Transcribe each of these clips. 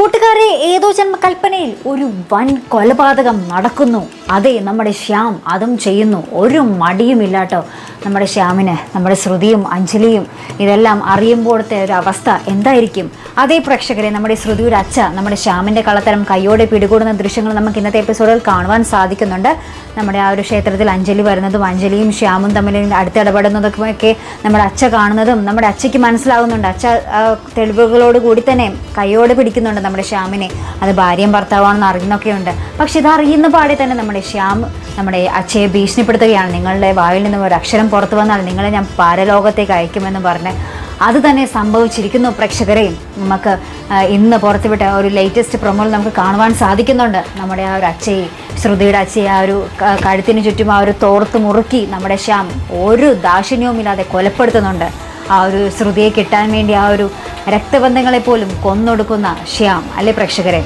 കൂട്ടുകാരെ ഏതോ ജന്മകൽപ്പനയിൽ ഒരു വൻ കൊലപാതകം നടക്കുന്നു. അതെ നമ്മുടെ ശ്യാം അതും ചെയ്യുന്നു. ഒരു മടിയുമില്ലാട്ടോ. നമ്മുടെ ശ്യാമിന് നമ്മുടെ ശ്രുതിയും അഞ്ജലിയും ഇതെല്ലാം അറിയുമ്പോഴത്തെ ഒരു അവസ്ഥ എന്തായിരിക്കും? അതേ പ്രേക്ഷകരെ നമ്മുടെ ശ്രുതിയുടെ അച്ഛ നമ്മുടെ ശ്യാമിന്റെ കള്ളത്തരം കൈയോടെ പിടികൂടുന്ന ദൃശ്യങ്ങൾ നമുക്ക് ഇന്നത്തെ എപ്പിസോഡിൽ കാണുവാൻ സാധിക്കുന്നുണ്ട്. നമ്മുടെ ആ ഒരു ക്ഷേത്രത്തിൽ അഞ്ജലി വരുന്നതും അഞ്ജലിയും ശ്യാമും തമ്മിൽ അടുത്തിടപെടുന്നതൊക്കെ നമ്മുടെ അച്ഛ കാണുന്നതും നമ്മുടെ അച്ഛയ്ക്ക് മനസ്സിലാകുന്നുണ്ട് അച്ഛ തെളിവുകളോട് കൂടി തന്നെ കൈയോടെ പിടിക്കുന്നുണ്ട് നമ്മുടെ ശ്യാമിനെ. അത് ഭാര്യയും ഭർത്താവാണെന്ന് അറിയുന്നൊക്കെയുണ്ട്. പക്ഷെ ഇത് അറിയുന്ന പാടെ തന്നെ നമ്മുടെ ശ്യാം നമ്മുടെ അച്ഛയെ ഭീഷണിപ്പെടുത്തുകയാണ്. നിങ്ങളുടെ വായിൽ നിന്നും ഒരു അക്ഷരം പുറത്തു വന്നാൽ നിങ്ങളെ ഞാൻ പാരലോകത്തേക്ക് അയക്കുമെന്ന് പറഞ്ഞ് അത് തന്നെ സംഭവിച്ചിരിക്കുന്നു പ്രേക്ഷകരെയും നമുക്ക് ഇന്ന് പുറത്തുവിട്ട ഒരു ലേറ്റസ്റ്റ് പ്രൊമോയിൽ നമുക്ക് കാണുവാൻ സാധിക്കുന്നുണ്ട്. നമ്മുടെ ആ ഒരു അച്ഛയെ ശ്രുതിയുടെ അച്ഛയെ ആ ഒരു കഴുത്തിന് ചുറ്റും ആ ഒരു തോർത്ത് മുറുക്കി നമ്മുടെ ശ്യാം ഒരു ദാക്ഷിണ്യവുമില്ലാതെ കൊലപ്പെടുത്തുന്നുണ്ട്. ആ ഒരു ശ്രുതിയെ കിട്ടാൻ വേണ്ടി ആ ഒരു രക്തബന്ധങ്ങളെപ്പോലും കൊന്നൊടുക്കുന്ന ശ്യാം അല്ലേ പ്രേക്ഷകരെ?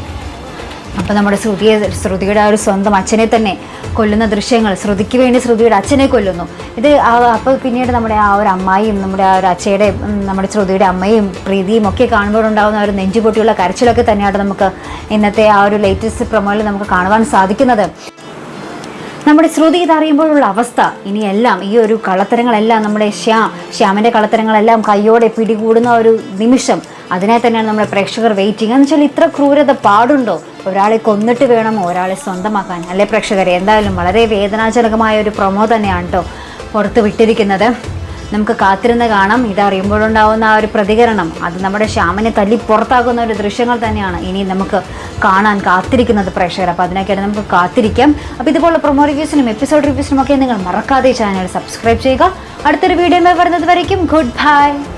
അപ്പോൾ നമ്മുടെ ശ്രുതിയെ ശ്രുതിയുടെ ആ ഒരു സ്വന്തം അച്ഛനെ തന്നെ കൊല്ലുന്ന ദൃശ്യങ്ങൾ ശ്രുതിക്ക് വേണ്ടി ശ്രുതിയുടെ അച്ഛനെ കൊല്ലുന്നു. ഇത് അപ്പോൾ പിന്നീട് നമ്മുടെ ആ ഒരു അമ്മായിയും നമ്മുടെ ആ ഒരു അച്ഛയുടെ നമ്മുടെ ശ്രുതിയുടെ അമ്മയും പ്രീതിയും ഒക്കെ കാണുമ്പോഴുണ്ടാകുന്ന ഒരു നെഞ്ചുപൊട്ടിയുള്ള കരച്ചിലൊക്കെ തന്നെയാണ് നമുക്ക് ഇന്നത്തെ ആ ഒരു ലേറ്റസ്റ്റ് പ്രൊമോയിൽ നമുക്ക് കാണുവാൻ സാധിക്കുന്നത്. നമ്മുടെ ശ്രുതി ഇതറിയുമ്പോഴുള്ള അവസ്ഥ ഇനിയെല്ലാം ഈ ഒരു കള്ളത്തരങ്ങളെല്ലാം നമ്മുടെ ശ്യാം ശ്യാമിന്റെ കള്ളത്തരങ്ങളെല്ലാം കയ്യോടെ പിടികൂടുന്ന ഒരു നിമിഷം അതിനെ തന്നെയാണ് നമ്മുടെ പ്രേക്ഷകർ വെയിറ്റിംഗ് എന്ന് വെച്ചാൽ ഇത്ര ക്രൂരത പാടുണ്ടോ? ഒരാളെ കൊന്നിട്ട് വേണം ഒരാളെ സ്വന്തമാക്കാൻ. അല്ലേ പ്രേക്ഷകരെ? എന്തായാലും വളരെ വേദനാജനകമായ ഒരു പ്രൊമോ തന്നെയാണ് കേട്ടോ പുറത്ത് വിട്ടിരിക്കുന്നത്. നമുക്ക് കാത്തിരുന്ന് കാണാം. ഇതറിയുമ്പോഴുണ്ടാവുന്ന ആ ഒരു പ്രതികരണം അത് നമ്മുടെ ശ്യാമിനെ തല്ലി പുറത്താക്കുന്ന ഒരു ദൃശ്യങ്ങൾ തന്നെയാണ് ഇനി നമുക്ക് കാണാൻ കാത്തിരിക്കുന്നത് പ്രേക്ഷകർ. അപ്പോൾ അതിനൊക്കെയാണ് നമുക്ക് കാത്തിരിക്കാം. അപ്പോൾ ഇതുപോലുള്ള പ്രൊമോ റിവ്യൂസിനും എപ്പിസോഡ് റിവ്യൂസിനും ഒക്കെ നിങ്ങൾ മറക്കാതെ ചാനൽ സബ്സ്ക്രൈബ് ചെയ്യുക. അടുത്തൊരു വീഡിയോ വരുന്നത് വരയ്ക്കും. Good bye